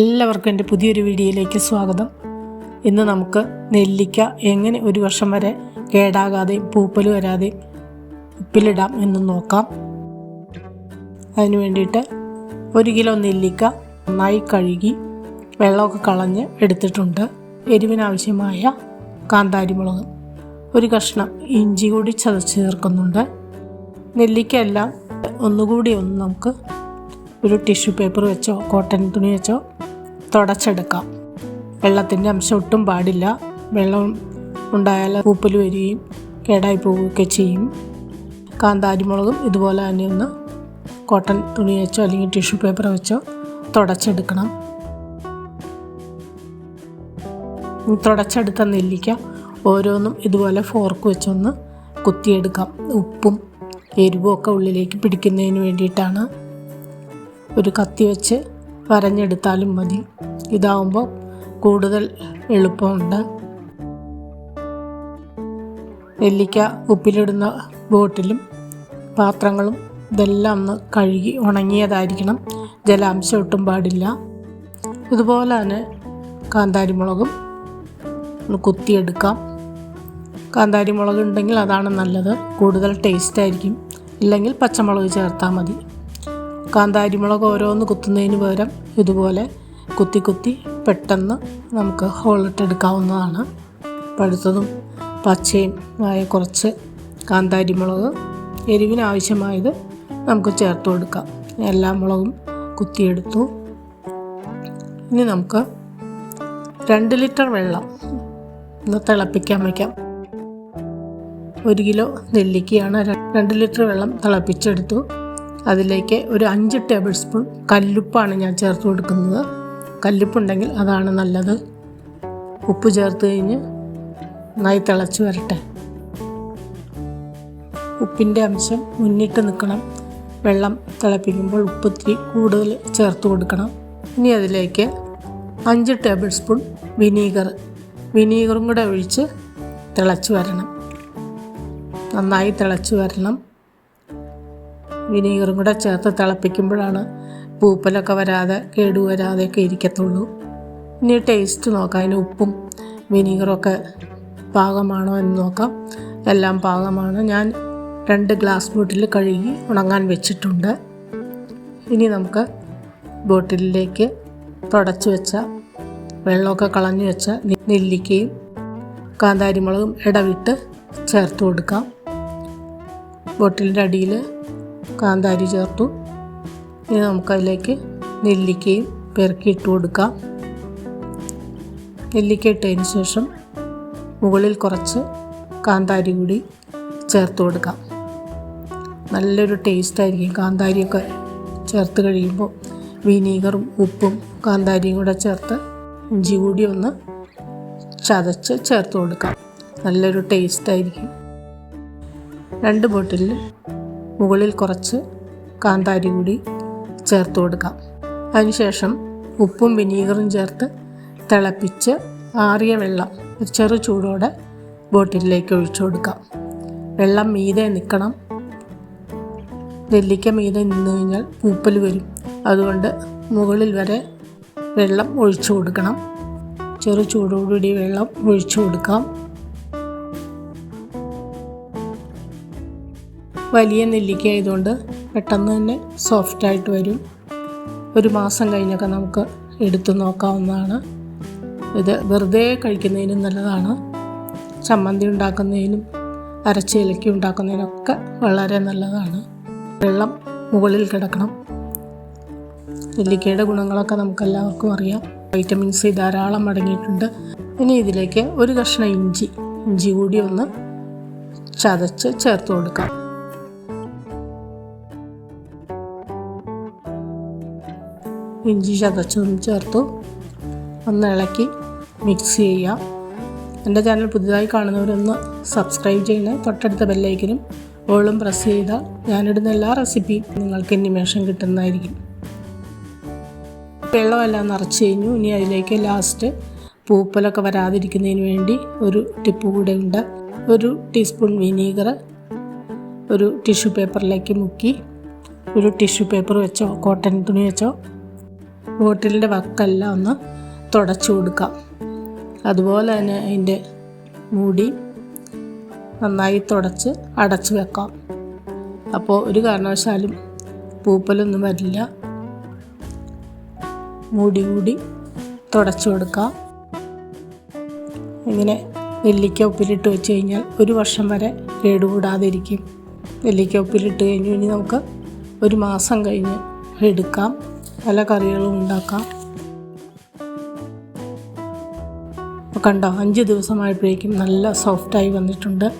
എല്ലാവർക്കും എന്റെ പുതിയൊരു വീഡിയോയിലേക്ക് സ്വാഗതം. ഇന്ന് നമുക്ക് നെല്ലിക്ക എങ്ങനെ ഒരു വർഷം വരെ കേടാകാതെയും പൂപ്പൽ വരാതെയും ഉപ്പിലിടാം എന്ന് നോക്കാം. അതിന് വേണ്ടിയിട്ട് ഒരു കിലോ നെല്ലിക്ക നന്നായി കഴുകി വെള്ളമൊക്കെ കളഞ്ഞ് എടുത്തിട്ടുണ്ട്. എരിവിനാവശ്യമായ കാന്താരിമുളക്. ഒരു കഷ്ണം ഇഞ്ചി കൂടി ചതച്ച് ചേർക്കുന്നുണ്ട്. നെല്ലിക്ക എല്ലാം ഒന്നുകൂടി ഒന്ന് നമുക്ക് ഒരു ടിഷ്യൂ പേപ്പർ വെച്ചോ കോട്ടൺ തുണി വെച്ചോ തുടച്ചെടുക്കാം. വെള്ളത്തിന്റെ അംശം ഒട്ടും പാടില്ല. വെള്ളം ഉണ്ടായാൽ പൂപ്പൽ വരികയും കേടായി പോവുകയൊക്കെ ചെയ്യും. കാന്താരിമുളകും ഇതുപോലെ തന്നെ ഒന്ന് കോട്ടൺ തുണി വെച്ചോ അല്ലെങ്കിൽ ടിഷ്യൂ പേപ്പർ വെച്ചോ തുടച്ചെടുക്കണം. തുടച്ചെടുത്ത നെല്ലിക്ക ഓരോന്നും ഇതുപോലെ ഫോർക്ക് വെച്ചൊന്ന് കുത്തിയെടുക്കാം. ഉപ്പും എരിവും ഒക്കെ ഉള്ളിലേക്ക് പിടിക്കുന്നതിന് വേണ്ടിയിട്ടാണ്. ഒരു കത്തി വെച്ച് വരഞ്ഞെടുത്താലും മതി. ഇതാവുമ്പോൾ കൂടുതൽ എളുപ്പമുണ്ട്. നെല്ലിക്ക ഉപ്പിലിടുന്ന ബോട്ടിലും പാത്രങ്ങളും ഇതെല്ലാം ഒന്ന് കഴുകി ഉണങ്ങിയതായിരിക്കണം. ജലാംശം ഒട്ടും പാടില്ല. ഇതുപോലെ തന്നെ കാന്താരിമുളകും ഒന്ന് കുത്തിയെടുക്കാം. കാന്താരിമുളക് ഉണ്ടെങ്കിൽ അതാണ് നല്ലത്. കൂടുതൽ ടേസ്റ്റ് ആയിരിക്കും. ഇല്ലെങ്കിൽ പച്ചമുളക് ചേർത്താൽ മതി. കാന്താരിമുളക് ഓരോന്ന് കുത്തുന്നതിന് പകരം ഇതുപോലെ കുത്തി കുത്തി പെട്ടെന്ന് നമുക്ക് ഹോളിട്ടെടുക്കാവുന്നതാണ്. പഴുത്തതും പച്ചയും ആയ കുറച്ച് കാന്താരിമുളക് മുളക് എരിവിനാവശ്യമായത് നമുക്ക് ചേർത്ത് കൊടുക്കാം. എല്ലാ മുളകും കുത്തിയെടുത്തു. ഇനി നമുക്ക് രണ്ട് ലിറ്റർ വെള്ളം തിളപ്പിക്കാൻ വയ്ക്കാം ഒരു കിലോ നെല്ലിക്കയാണ് രണ്ട് ലിറ്റർ വെള്ളം തിളപ്പിച്ചെടുത്തു. അതിലേക്ക് ഒരു അഞ്ച് ടേബിൾ സ്പൂൺ കല്ലുപ്പാണ് ഞാൻ ചേർത്ത് കൊടുക്കുന്നത്. കല്ലുപ്പുണ്ടെങ്കിൽ അതാണ് നല്ലത്. ഉപ്പ് ചേർത്ത് കഴിഞ്ഞ് നന്നായി തിളച്ച് വരട്ടെ. ഉപ്പിന്റെ അംശം മുന്നിട്ട് നിൽക്കണം. വെള്ളം തിളപ്പിക്കുമ്പോൾ ഉപ്പ് ഇത്തിരി കൂടുതൽ ചേർത്ത് കൊടുക്കണം. ഇനി അതിലേക്ക് അഞ്ച് ടേബിൾ സ്പൂൺ വിനീഗർ. വിനീഗറും കൂടെ ഒഴിച്ച് തിളച്ച് വരണം. നന്നായി തിളച്ച് വരണം. വിനീഗറും കൂടെ ചേർത്ത് തിളപ്പിക്കുമ്പോഴാണ് പൂപ്പലൊക്കെ വരാതെ കേടുവരാതെയൊക്കെ ഇരിക്കത്തുള്ളൂ. ഇനി ടേസ്റ്റ് നോക്കാം. അതിന് ഉപ്പും വിനീഗറൊക്കെ പാകമാണോ എന്ന് നോക്കാം. എല്ലാം പാകമാണ്. ഞാൻ രണ്ട് ഗ്ലാസ് ബോട്ടിൽ കഴുകി ഉണങ്ങാൻ വെച്ചിട്ടുണ്ട്. ഇനി നമുക്ക് ബോട്ടിലിലേക്ക് തുടച്ച് വെച്ച വെള്ളമൊക്കെ കളഞ്ഞു വെച്ച നെല്ലിക്കയും കാന്താരിമുളകും ഇടവിട്ട് ചേർത്ത് കൊടുക്കാം. ബോട്ടിലിന്റെ അടിയിൽ കാന്താരി ചേർത്തു. ഇനി നമുക്കതിലേക്ക് നെല്ലിക്കയും പെറുക്കി ഇട്ട് കൊടുക്കാം. നെല്ലിക്ക ഇട്ടതിന് ശേഷം മുകളിൽ കുറച്ച് കാന്താരി കൂടി ചേർത്ത് കൊടുക്കാം. നല്ലൊരു ടേസ്റ്റ് ആയിരിക്കും കാന്താരിയൊക്കെ ചേർത്ത് കഴിയുമ്പോൾ. വിനീഗറും ഉപ്പും കാന്താരിയും കൂടെ ചേർത്ത് ഇഞ്ചി കൂടി ഒന്ന് ചതച്ച് ചേർത്ത് കൊടുക്കാം. നല്ലൊരു ടേസ്റ്റ് ആയിരിക്കും. രണ്ട് ബോട്ടിലിൽ മുകളിൽ കുറച്ച് കാന്താരി കൂടി ചേർത്ത് കൊടുക്കാം. അതിനുശേഷം ഉപ്പും വിനീഗറും ചേർത്ത് തിളപ്പിച്ച് ആറിയ വെള്ളം ഒരു ചെറു ചൂടോടെ ബോട്ടിലേക്ക് ഒഴിച്ചു കൊടുക്കാം. വെള്ളം മീതെ നിൽക്കണം നെല്ലിക്ക മീതെ നിന്ന് കഴിഞ്ഞാൽ പൂപ്പൽ വരും. അതുകൊണ്ട് മുകളിൽ വരെ വെള്ളം ഒഴിച്ചു കൊടുക്കണം. ചെറു ചൂടോടുകൂടി വെള്ളം ഒഴിച്ചു കൊടുക്കാം. വലിയ നെല്ലിക്ക ആയതുകൊണ്ട് പെട്ടെന്ന് തന്നെ സോഫ്റ്റായിട്ട് വരും. ഒരു മാസം കഴിഞ്ഞൊക്കെ നമുക്ക് എടുത്തു നോക്കാവുന്നതാണ്. ഇത് വെറുതെ കഴിക്കുന്നതിനും നല്ലതാണ്. ചമ്മന്തി ഉണ്ടാക്കുന്നതിനും അരച്ചിലക്ക് ഉണ്ടാക്കുന്നതിനൊക്കെ വളരെ നല്ലതാണ്. വെള്ളം മുകളിൽ കിടക്കണം. നെല്ലിക്കയുടെ ഗുണങ്ങളൊക്കെ നമുക്കെല്ലാവർക്കും അറിയാം. വൈറ്റമിൻ സി ധാരാളം അടങ്ങിയിട്ടുണ്ട്. ഇനി ഇതിലേക്ക് ഒരു കഷ്ണം ഇഞ്ചി ഇഞ്ചി കൂടി ഒന്ന് ചതച്ച് ചേർത്ത് കൊടുക്കാം. ഇഞ്ചി ചതച്ചതും ചേർത്തു. ഒന്ന് ഇളക്കി മിക്സ് ചെയ്യുക. എന്റെ ചാനൽ പുതിയതായി കാണുന്നവരൊന്ന് സബ്സ്ക്രൈബ് ചെയ്യണേ. തൊട്ടടുത്ത ബെല്ലൈക്കനും ഓളും പ്രസ് ചെയ്താൽ ഞാനിടുന്ന എല്ലാ റെസിപ്പിയും നിങ്ങൾക്ക് ഇനിമേഷൻ കിട്ടുന്നതായിരിക്കും. വെള്ളമെല്ലാം നിറച്ച് കഴിഞ്ഞു. ഇനി അതിലേക്ക് ലാസ്റ്റ് പൂപ്പലൊക്കെ വരാതിരിക്കുന്നതിന് വേണ്ടി ഒരു ടിപ്പ് കൂടെ ഉണ്ട്. ഒരു ടീസ്പൂൺ വിനീഗർ ഒരു ടിഷ്യൂ പേപ്പറിലേക്ക് മുക്കി. ഒരു ടിഷ്യൂ പേപ്പർ വെച്ചോ കോട്ടൺ തുണി വെച്ചോ ബോട്ടിലിന്റെ വക്കെല്ലാം ഒന്ന് തുടച്ചു കൊടുക്കാം. അതുപോലെ തന്നെ അതിന്റെ മൂടി നന്നായി തുടച്ച് അടച്ചു വെക്കാം. അപ്പോൾ ഒരു കാരണവശാലും പൂപ്പലൊന്നും വരില്ല. മൂടി കൂടി തുടച്ചു കൊടുക്കാം. ഇങ്ങനെ നെല്ലിക്ക ഉപ്പിലിട്ട് വെച്ച് കഴിഞ്ഞാൽ ഒരു വർഷം വരെ കേടുകൂടാതിരിക്കും. നെല്ലിക്ക ഉപ്പിലിട്ട് കഴിഞ്ഞു ഇനി നമുക്ക് ഒരു മാസം കഴിഞ്ഞ് എടുക്കാം. പല കറികളും ഉണ്ടാക്കാം. അപ്പോൾ കണ്ടോ അഞ്ച് ദിവസമായപ്പോഴേക്കും നല്ല സോഫ്റ്റായി വന്നിട്ടുണ്ട്.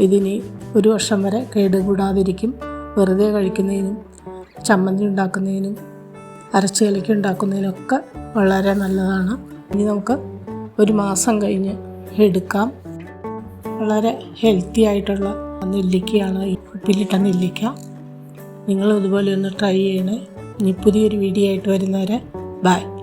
ഇതിനി ഒരു വർഷം വരെ കേടുകൂടാതിരിക്കും. വെറുതെ കഴിക്കുന്നതിനും ചമ്മന്തി ഉണ്ടാക്കുന്നതിനും അരച്ച് കലക്കി ഉണ്ടാക്കുന്നതിനൊക്കെ വളരെ നല്ലതാണ്. ഇനി നമുക്ക് ഒരു മാസം കഴിഞ്ഞ് എടുക്കാം. വളരെ ഹെൽത്തി ആയിട്ടുള്ള നെല്ലിക്കയാണ്. ഈ ഉപ്പിലിട്ട നെല്ലിക്ക. നിങ്ങൾ ഇതുപോലെ ഒന്ന് ട്രൈ ചെയ്യണേ. ഇനി പുതിയൊരു വീഡിയോ ആയിട്ട് വരുന്നവരെ ബൈ.